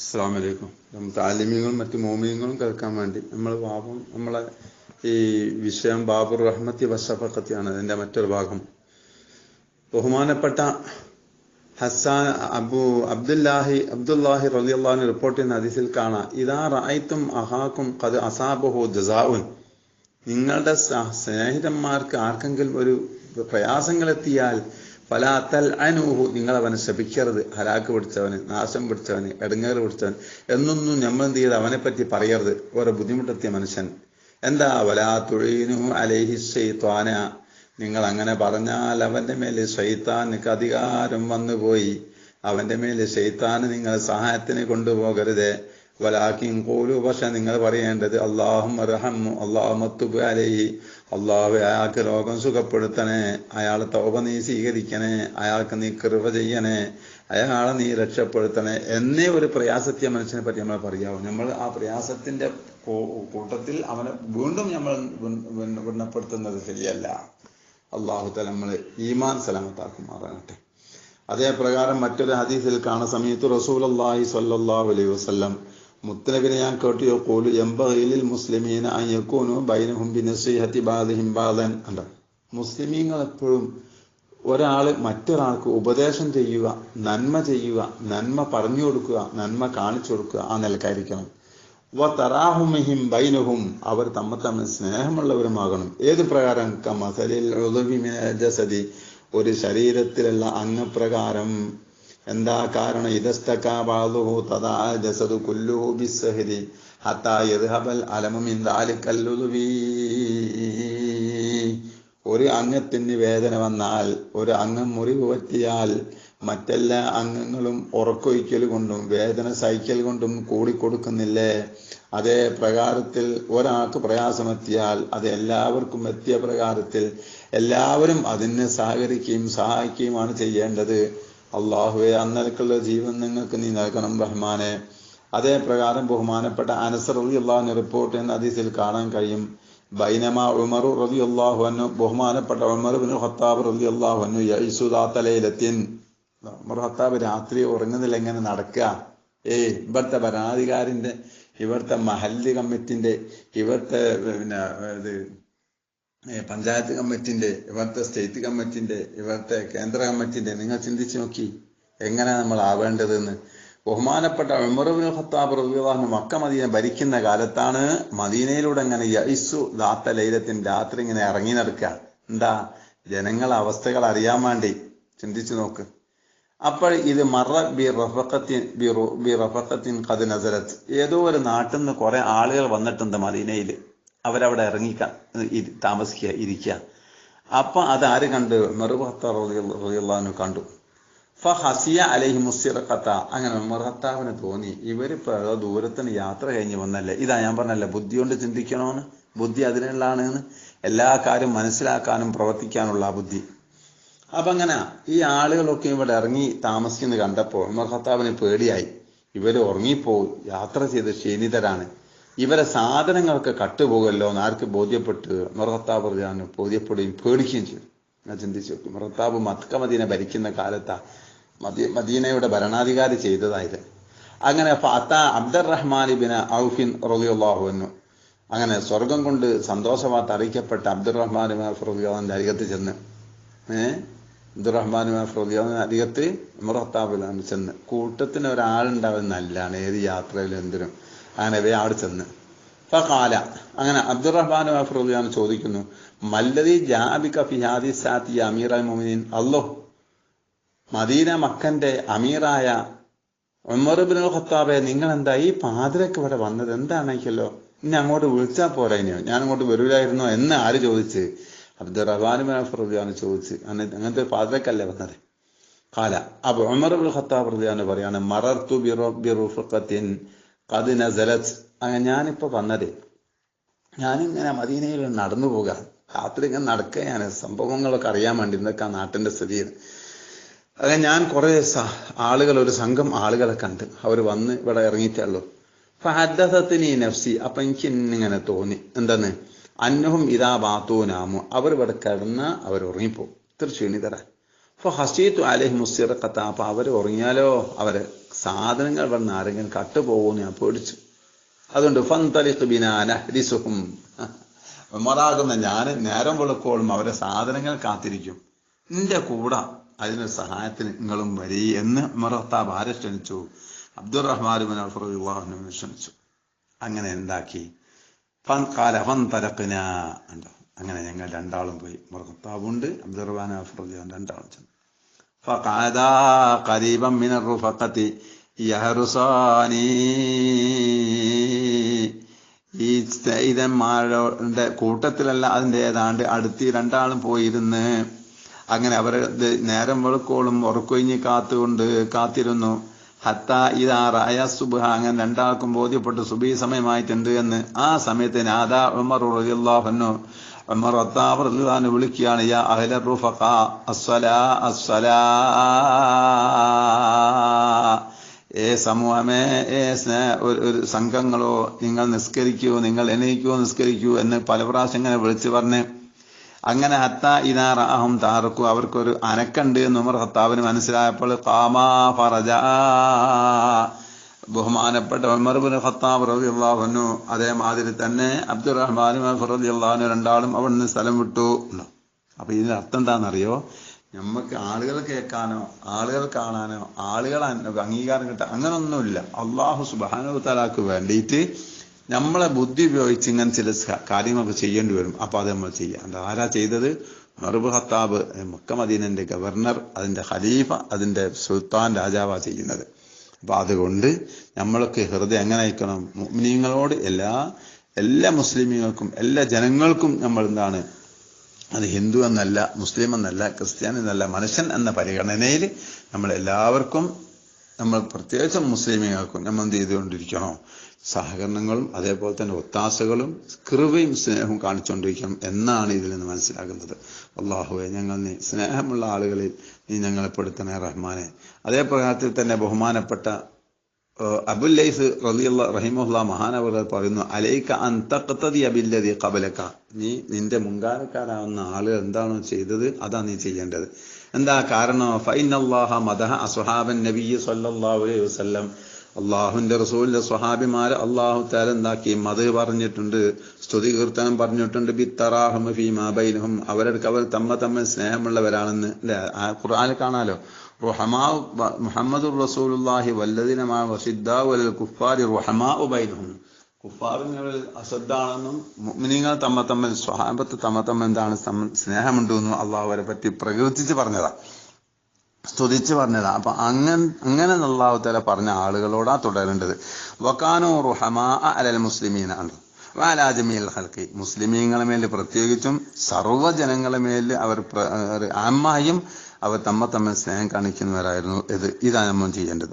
അസ്സാം വലൈക്കും താലിമ്യങ്ങളും മറ്റു മോമിയങ്ങളും കേൾക്കാൻ വേണ്ടി നമ്മൾ ബാബും നമ്മളെ ഈ വിഷയം ബാബുർ റഹ്മത്തി വഷഫക്കത്തിയാണ് അതിന്റെ മറ്റൊരു ഭാഗം. ബഹുമാനപ്പെട്ട ഹസാൻ അബു അബ്ദുല്ലാഹി അബ്ദുല്ലാഹി റലിയല്ലാഹിന് റിപ്പോർട്ട് ചെയ്യുന്ന അതിസിൽ കാണാം ഇതാ റായിത്തും അഹാക്കും കത് അസാബുഹു ജസാവുൻ നിങ്ങളുടെ സ്നേഹിതന്മാർക്ക് ആർക്കെങ്കിലും ഒരു പ്രയാസങ്ങൾ എത്തിയാൽ ഫലാത്തൽ അനുഹു നിങ്ങളവനെ ശപിക്കരുത്. ഹലാക്ക് പിടിച്ചവന് നാശം പിടിച്ചവന് എടങ്ങേറ് പിടിച്ചവൻ എന്നൊന്നും നമ്മൾ എന്ത് ചെയ്ത് അവനെപ്പറ്റി പറ്റി പറയരുത്. ഓരോ ബുദ്ധിമുട്ടെത്തിയ മനുഷ്യൻ. എന്താ? വലാ തുഴീനു അലേഹി ഷെയ്ത്വാന നിങ്ങൾ അങ്ങനെ പറഞ്ഞാൽ അവന്റെ മേലെ ഷെയ്ത്താനിക്ക് അധികാരം വന്നുപോയി. അവന്റെ മേലെ ഷെയ്ത്താന് നിങ്ങൾ സഹായത്തിന് കൊണ്ടുപോകരുത്. വലാക്കിൻ കോലു പക്ഷെ നിങ്ങൾ പറയേണ്ടത് അള്ളാഹും റഹമു അള്ളാഹുമത്തുബ് അലൈഹി. അള്ളാഹു അയാൾക്ക് രോഗം സുഖപ്പെടുത്തണേ അയാളെ തോപ നീ സ്വീകരിക്കണേ അയാൾക്ക് നീ കൃപ ചെയ്യണേ അയാളെ നീ രക്ഷപ്പെടുത്തണേ എന്നേ ഒരു പ്രയാസത്തെ മനുഷ്യനെ പറ്റി നമ്മൾ പറയാവൂ. നമ്മൾ ആ പ്രയാസത്തിന്റെ കൂട്ടത്തിൽ അവനെ വീണ്ടും നമ്മൾ വിണ്ണപ്പെടുത്തുന്നത് ശരിയല്ല. അള്ളാഹു തല നമ്മളെ ഈമാൻ സലാമത്താക്കുമാറാകട്ടെ. അതേ പ്രകാരം മറ്റൊരു ഹദീസിൽ കാണുന്ന സമയത്ത് റസൂൽ അള്ളാഹി അലൈഹി വസ്ലം മുത്തനബിനെ ഞാൻ കേട്ടു യഖൂലു എംബഹയിലിൽ മുസ്ലിമീന അയ്യക്കൂനു ബൈനഹും ബിനസീഹത്തി ബാദിഹിം ബാദൻ അല്ല. മുസ്ലിമീങ്ങൾ എപ്പോഴും ഒരാൾ മറ്റൊരാൾക്ക് ഉപദേശം ചെയ്യുക നന്മ ചെയ്യുക നന്മ പറഞ്ഞു കൊടുക്കുക നന്മ കാണിച്ചു കൊടുക്കുക ആ നിലക്കായിരിക്കണം. വ തറാഹുമിഹിം ബൈനഹും അവർ തമ്മ തമ്മിൽ സ്നേഹമുള്ളവരുമാകണം. ഏത് പ്രകാരം? കമസലിൽ ജസദി ഒരു ശരീരത്തിലുള്ള അംഗപ്രകാരം. എന്താ കാരണം? ഇതസ്തകാബാദുഹു തഥാ ജസദു കുല്ലുഹു ബിസ്സഹരി ഹത്താ യദ്ഹബൽ അലമു മിൻ ദാലിക്കൽ ഉദവി ഒരു അംഗത്തിന് വേദന വന്നാൽ ഒരു അംഗം മുറിവ് പറ്റിയാൽ മറ്റെല്ലാ അംഗങ്ങളും ഉറക്കൊഴിക്കൽ കൊണ്ടും വേദന സഹിക്കൽ കൊണ്ടും കൂടിക്കൊടുക്കുന്നില്ലേ അതേ പ്രകാരത്തിൽ ഒരാൾക്ക് പ്രയാസമെത്തിയാൽ അത് എല്ലാവർക്കും എത്തിയ പ്രകാരത്തിൽ എല്ലാവരും അതിനെ സഹകരിക്കുകയും സഹായിക്കുകയുമാണ് ചെയ്യേണ്ടത്. അള്ളാഹുവെ അന്നലക്കുള്ള ജീവൻ നിങ്ങൾക്ക് നീ നൽകണം റഹ്മാനെ. അതേ പ്രകാരം ബഹുമാനപ്പെട്ട അനസർ റബി അള്ളാഹുവിന് റിപ്പോർട്ട് എന്ന അതീസിൽ കാണാൻ കഴിയും. ബൈനമ ഉമറു റബി അള്ളാഹു അന്നു ബഹുമാനപ്പെട്ട ഉമർ ബിൻ ഖത്താബ് റബി അള്ളാഹു അന്നു യൈസുദാത്തലയിലെത്തിൻ ഉമർ ഹത്താബ് രാത്രി ഉറങ്ങുന്നില്ല എങ്ങനെ നടക്കുക? ഏയ് ഇവിടുത്തെ ഭരണാധികാരിന്റെ ഇവിടുത്തെ മഹല്ലി കമ്മിറ്റിന്റെ ഇവിടുത്തെ പിന്നെ ഇത് പഞ്ചായത്ത് കമ്മിറ്റിന്റെ ഇവിടുത്തെ സ്റ്റേറ്റ് കമ്മിറ്റിന്റെ ഇവിടുത്തെ കേന്ദ്ര കമ്മിറ്റിന്റെ നിങ്ങൾ ചിന്തിച്ചു നോക്കി എങ്ങനെ നമ്മൾ ആവേണ്ടതെന്ന്. ബഹുമാനപ്പെട്ട ഉമറുബിൻ ഖത്താബ് റളിയല്ലാഹു മക്ക മദീന ഭരിക്കുന്ന കാലത്താണ് മദീനയിലൂടെ ഇങ്ങനെ യൈസു ദാത്ത ലൈലത്തിൻ രാത്രി ഇങ്ങനെ ഇറങ്ങി നടക്കുക. എന്താ? ജനങ്ങളെ അവസ്ഥകൾ അറിയാൻ വേണ്ടി. ചിന്തിച്ചു നോക്ക്. അപ്പോൾ ഇത് മറ ബി റഫക്കത്തിൻ ബി റഫക്കത്തിൻ കത് നസരത്ത് ഏതോ ഒരു നാട്ടിൽ നിന്ന് കുറെ ആളുകൾ വന്നിട്ടുണ്ട് മദീനയിൽ. അവരവിടെ ഇറങ്ങിക്ക ഇരി- താമസിക്കുക ഇരിക്കുക അപ്പൊ അത് ആര് മെറുഹത്ത മെറുബത്താറിയാന്നു കണ്ടു. ഫ ഹസിയ അലഹി മുസിറക്കത്ത അങ്ങനെ മെറുഹത്താവിന് തോന്നി ഇവരിപ്പോ ഏതോ ദൂരത്തിന് യാത്ര കഴിഞ്ഞ് വന്നല്ലേ? ഇതാ ഞാൻ പറഞ്ഞല്ലേ ബുദ്ധി കൊണ്ട് ചിന്തിക്കണമെന്ന് ബുദ്ധി അതിനുള്ളതാണ് എന്ന് എല്ലാ കാര്യം മനസ്സിലാക്കാനും പ്രവർത്തിക്കാനുള്ള ആ ബുദ്ധി. അപ്പൊ അങ്ങനെ ഈ ആളുകളൊക്കെ ഇവിടെ ഇറങ്ങി താമസിക്കുന്നത് കണ്ടപ്പോൾ ഉമർ ഖത്താബിന് പേടിയായി. ഇവർ ഉറങ്ങിപ്പോയി യാത്ര ചെയ്ത് ക്ഷീണിതരാണ്. ഇവരെ സാധനങ്ങളൊക്കെ കട്ടുപോകല്ലോ എന്ന് ആർക്ക് ബോധ്യപ്പെട്ട് ഖത്താബ് റളിയല്ലാഹു ബോധ്യപ്പെടുകയും പേടിക്കുകയും ചെയ്തു. ഞാൻ ചിന്തിച്ചു നോക്കി ഉമർ മത്ക മദീന ഭരിക്കുന്ന കാലത്താ മദീ മദീനയുടെ ഭരണാധികാരി ചെയ്തതായത്. അങ്ങനെ ഫാത്ത അബ്ദുറഹ്മാൻ ബിൻ ഔഫിൻ അൻഹു അങ്ങനെ സ്വർഗം കൊണ്ട് സന്തോഷവാർത്ത അറിയിക്കപ്പെട്ട അബ്ദുറഹ്മാൻ റളിയല്ലാഹുവിന്റെ അരികത്ത് ചെന്ന് ഏഹ് അബ്ദുറഹ്മാൻ ഫറോദിയാവിന് അരികത്ത് മുറത്താബിലാണ് ചെന്ന് കൂട്ടത്തിന് ഒരാളുണ്ടാവുന്ന നല്ലതാണ് ഏത് യാത്രയിലും എന്തിനും. അങ്ങനെ വേ അവിടെ ചെന്ന് ഇപ്പൊ കാല അങ്ങനെ അബ്ദുറഹ്മാൻ അഫ്രുദ്ദാൻ ചോദിക്കുന്നു മല്ലതി ജാബിക ഫിഹാദി സാത്തി അമീർ അൽ മൊമിനീൻ അല്ലോ മദീന മക്കന്റെ അമീറായ ഉമർബിൻ ഖത്താബെ നിങ്ങൾ എന്താ ഈ പാതിരക്ക് ഇവിടെ വന്നത്? എന്താണെങ്കിലോ? ഇനി അങ്ങോട്ട് വിളിച്ചാൽ പോരായിനോ ഞാൻ അങ്ങോട്ട് വരൂലായിരുന്നോ? എന്ന് ആര് ചോദിച്ച്? അബ്ദുറഹ്മാൻ ഫറുദിയാണ് ചോദിച്ച് അങ്ങനെ അങ്ങനത്തെ പാതിരക്കല്ലേ വന്നത്? കാല അപ്പൊ ഉമർ ബിൻ ഖത്താബ് റളിയല്ലാഹു പറയാണ് മറർത്തു ബിറോ ബിറുഫഖത്തിൻ ഖദ് നസലത്ത് അങ്ങനെ ഞാനിപ്പോ വന്നത്. ഞാനിങ്ങനെ മദീനയിൽ നടന്നു പോകാം. രാത്രി ഇങ്ങനെ നടക്കുകയാണ്. സംഭവങ്ങളൊക്കെ അറിയാൻ വേണ്ടി ഇന്നൊക്കെ ആ നാട്ടിന്റെ സ്ഥിതിയാണ് അങ്ങനെ ഞാൻ കുറെ ആളുകൾ ഒരു സംഘം ആളുകളെ കണ്ട്. അവർ വന്ന് ഇവിടെ ഇറങ്ങിയിട്ടുള്ളൂ ഫഹദ്ദസത്തിന് ഈ നഫ്സി. അപ്പൊ എനിക്ക് ഇങ്ങനെ തോന്നി. എന്തെന്ന്? അന്നഹും ഇതാ ബാത്തൂനാമു. അവർ ഇവിടെ കിടന്ന അവർ ഉറങ്ങിപ്പോ ഇത്ര ക്ഷീണിതരാ. അപ്പോൾ ഹസീത്തു അലഹി മുസ്തിറക്കത്ത. അപ്പൊ അവർ ഉറങ്ങിയാലോ? അവർ സാധനങ്ങൾ വന്ന് ആരെങ്കിലും കട്ടുപോകുമെന്ന് ഞാൻ പേടിച്ചു. അതുകൊണ്ട് ഫന്തലിഖ് ബിനാനഹ്രിസുഹും ഉമറാകുന്ന ഞാൻ നേരം വെളുക്കോളും അവരെ സാധനങ്ങൾ കാത്തിരിക്കും. നിന്റെ കൂടെ അതിനൊരു സഹായത്തിന് നിങ്ങളും വരി എന്ന് ഉമറത്താബ് ആരെ ക്ഷണിച്ചു? അബ്ദുറഹ്മാൻ അഫറുല്ലാഹുവിനെ ക്ഷണിച്ചു. അങ്ങനെ എന്താക്കി? ഫൻ കാല ഫൻ തലക്കിന ഉണ്ടോ അങ്ങനെ ഞങ്ങൾ രണ്ടാളും പോയി മുറത്താബുണ്ട് അബ്ദുറഹ്മാൻ അഫറുല്ലാൻ രണ്ടാളും ചെന്നു فقعدا قريبا من الرفقة يهرساني ഈ സ്നേഹിതന്മാരുടെ കൂട്ടത്തിലല്ല അതിൻ്റെ ഏതാണ്ട് അടുത്ത് ഈ രണ്ടാളും പോയിരുന്ന് അങ്ങനെ അവർ നേരം വെളുക്കോളും ഉറക്കൊഴിഞ്ഞ് കാത്തുകൊണ്ട് കാത്തിരുന്നു ഹത്ത ഇതാറായ സുബഹ അങ്ങനെ രണ്ടാൾക്കും ബോധ്യപ്പെട്ടു സുബി സമയമായിട്ടുണ്ട് എന്ന് ആ സമയത്ത് നാദാ ഉമർ റളിയല്ലാഹു ഉമർ വിളിക്കുകയാണ് യാ അഹ്ല റുഫഖ അസ്സലാ അസ്സലാ. ഏ സമൂഹമേ ഏ സ്നേഹ ഒരു സംഘങ്ങളോ നിങ്ങൾ നിസ്കരിക്കൂ നിങ്ങൾ എണീക്കൂ നിസ്കരിക്കൂ എന്ന് പല പ്രാവശ്യം ഇങ്ങനെ വിളിച്ചു പറഞ്ഞ് അങ്ങനെ ഹത്ത ഇനാറാഹും താറക്കു അവർക്കൊരു അനക്കുണ്ട് എന്ന് ഉമർ ഹത്താവിന് മനസ്സിലായപ്പോൾ കാമാ ഫറജ. ബഹുമാനപ്പെട്ട ഉമർ ബിൻ റബി അള്ളാഹുനു അതേമാതിരി തന്നെ അബ്ദുറഹ്മാനും അള്ളാഹുനു രണ്ടാളും അവിടെ നിന്ന് സ്ഥലം വിട്ടു. അപ്പൊ ഇതിന്റെ അർത്ഥം എന്താണെന്നറിയോ? നമുക്ക് ആളുകൾ കേൾക്കാനോ ആളുകൾ കാണാനോ ആളുകൾ അംഗീകാരം കിട്ടാൻ അങ്ങനൊന്നുമില്ല. അള്ളാഹു സുബാനു തലാക്ക് വേണ്ടിയിട്ട് നമ്മളെ ബുദ്ധി ഉപയോഗിച്ച് ഇങ്ങനെ ചില കാര്യങ്ങളൊക്കെ ചെയ്യേണ്ടി വരും. അപ്പൊ അത് നമ്മൾ ചെയ്യാം. അത് ആരാ ചെയ്തത്? മറുബ് ഹത്താബ് മക്ക മദീനന്റെ ഗവർണർ അതിന്റെ ഖലീഫ അതിന്റെ സുൽത്താൻ രാജാവാ ചെയ്യുന്നത്. അപ്പൊ അതുകൊണ്ട് നമ്മളൊക്കെ ഹൃദയം എങ്ങനെ അയക്കണം മുസ്ലിങ്ങളോട് എല്ലാ എല്ലാ മുസ്ലിമീങ്ങൾക്കും എല്ലാ ജനങ്ങൾക്കും നമ്മൾ എന്താണ് അത് ഹിന്ദു എന്നല്ല മുസ്ലിം എന്നല്ല ക്രിസ്ത്യാനി എന്നല്ല മനുഷ്യൻ എന്ന പരിഗണനയിൽ നമ്മൾ എല്ലാവർക്കും നമ്മൾ പ്രത്യേകിച്ചും മുസ്ലിമീങ്ങൾക്കും നമ്മൾ എന്ത് ചെയ്തുകൊണ്ടിരിക്കണോ? സഹകരണങ്ങളും അതേപോലെ തന്നെ ഒത്താശകളും കൃപയും സ്നേഹവും കാണിച്ചുകൊണ്ടിരിക്കണം എന്നാണ് ഇതിൽ നിന്ന് മനസ്സിലാകുന്നത്. അള്ളാഹുവെ ഞങ്ങൾ നീ സ്നേഹമുള്ള ആളുകളിൽ നീ ഞങ്ങളെ പെടുത്തണേ റഹ്മാനെ. അതേ പ്രകാരത്തിൽ തന്നെ ബഹുമാനപ്പെട്ട അബുൽ ലൈസ് റലിയുള്ള റഹിമുല്ല മഹാനവർ പറയുന്നു അലൈക്ക അന്തക്കത്തതി അബില്ലതി കബലക്ക നീ നിന്റെ മുൻകാലക്കാരാവുന്ന ആൾ എന്താണോ ചെയ്തത് അതാ നീ ചെയ്യേണ്ടത്. എന്താ കാരണം? ഫൈൻ അള്ളാഹ മദഹ അസുഹാബൻ നബി സല്ലാ അലൈഹി വസല്ലം അള്ളാഹുവിന്റെ റസൂലിന്റെ സ്വഹാബിമാരെ അള്ളാഹു താല എന്താക്കി? മത് പറഞ്ഞിട്ടുണ്ട് സ്തുതി കീർത്തനം പറഞ്ഞിട്ടുണ്ട്. ബിത്തറാഹും ഫീമാബൈനഹും അവരുടെ അവർ തമ്മ തമ്മ സ്നേഹമുള്ളവരാണെന്ന് അല്ലെ? ആ ഖുർആാനിൽ കാണാലോ? റുഹമാ മുഹമ്മദുർ റസൂലുല്ലാഹി വല്ലദിനമാ വസിദ്ദാവൽ കുഫാരി റുഹമാ ബൈനഹും. കുഫാറുകളിൽ അസദ്ദാണെന്നും മുഅ്മിനീങ്ങൾ തമ്മ തമ്മിൽ സ്വഹാബത്ത് തമ്മ തമ്മ എന്താണ് സ്നേഹമുണ്ടെന്നും അള്ളാഹു അവരെ പറ്റി പ്രകീർത്തിച്ച് പറഞ്ഞതാ. സ്തുതിച്ച് പറഞ്ഞതാണ് അപ്പൊ അങ്ങനെ അങ്ങനെ അള്ളാഹു തല പറഞ്ഞ ആളുകളോടാ തുടരേണ്ടത്. വക്കാനോ റുഹമാ അലൽ മുസ്ലിമീന ആണ് വാലാജമീൽ ഹൽക്കി മുസ്ലിമീങ്ങളെ മേൽ പ്രത്യേകിച്ചും സർവജനങ്ങളെ മേൽ അവർ ആമ്മായും അവർ തമ്മ തമ്മിൽ സ്നേഹം കാണിക്കുന്നവരായിരുന്നു. ഇത് ഇതാണ് നമ്മൾ ചെയ്യേണ്ടത്.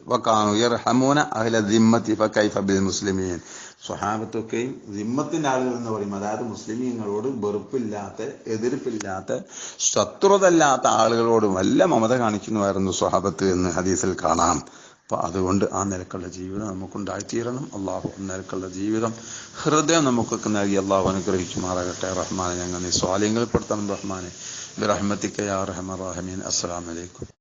യർഹമൂന അഹ്ല ദിമ്മത്തി ഫക്കൈഫ ബിൽ മുസ്ലിമീൻ. സ്വഹാബത്തൊക്കെയും ദിമ്മത്തിന്റെ ആളുകൾ എന്ന് പറയും. അതായത് മുസ്ലിമീങ്ങളോട് വെറുപ്പില്ലാത്ത എതിർപ്പില്ലാത്ത ശത്രുതല്ലാത്ത ആളുകളോട് വല്ല മമത കാണിക്കുന്നവരായിരുന്നു സ്വഹാബത്ത് എന്ന് ഹദീസിൽ കാണാം. അപ്പൊ അതുകൊണ്ട് ആ നിലക്കുള്ള ജീവിതം നമുക്കുണ്ടായിത്തീരണം. അള്ളാഹു നിലക്കുള്ള ജീവിതം ഹൃദയം നമുക്കൊക്കെ നൽകി അള്ളാഹു അനുഗ്രഹിക്കുമാറാകട്ടെ റഹ്മാനെ ഞങ്ങൾ നീ സ്വാലിങ്ങൾപ്പെടുത്തണം റഹ്മാനെ. റഹ്മത്തിക്കയാ റഹ്മ റാഹിമീൻ അസ്സലാമലൈക്കും